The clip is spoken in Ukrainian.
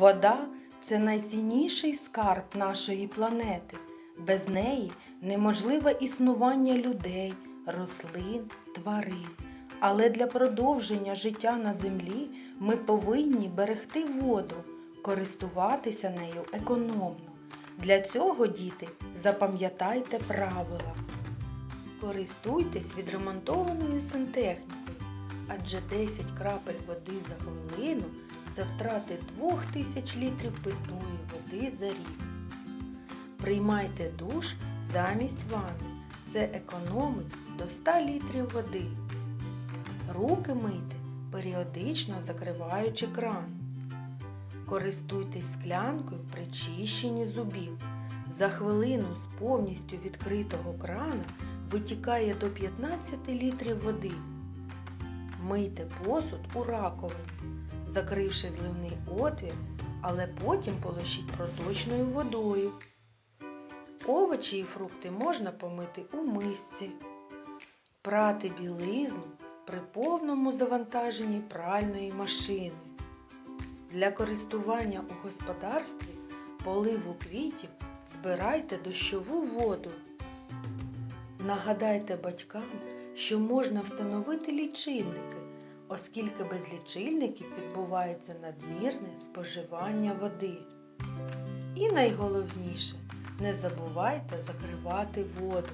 Вода це найцінніший скарб нашої планети. Без неї неможливе існування людей, рослин, тварин. Але для продовження життя на землі ми повинні берегти воду, користуватися нею економно. Для цього, діти, запам'ятайте правила. Користуйтесь відремонтованою сантехнікою, адже 10 крапель води за хвилину це втрати 2000 літрів питної води за рік. Приймайте душ замість ванни. Це економить до 100 літрів води. Руки мийте, періодично закриваючи кран. Користуйтесь склянкою при чищенні зубів. За хвилину з повністю відкритого крана витікає до 15 літрів води. Мийте посуд у раковині, закривши зливний отвір, але потім полощіть проточною водою. Овочі і фрукти можна помити у мисці. Прати білизну при повному завантаженні пральної машини. Для користування у господарстві поливу квітів збирайте дощову воду. Нагадайте батькам, що можна встановити лічильники, оскільки без лічильників відбувається надмірне споживання води. І найголовніше, не забувайте закривати воду.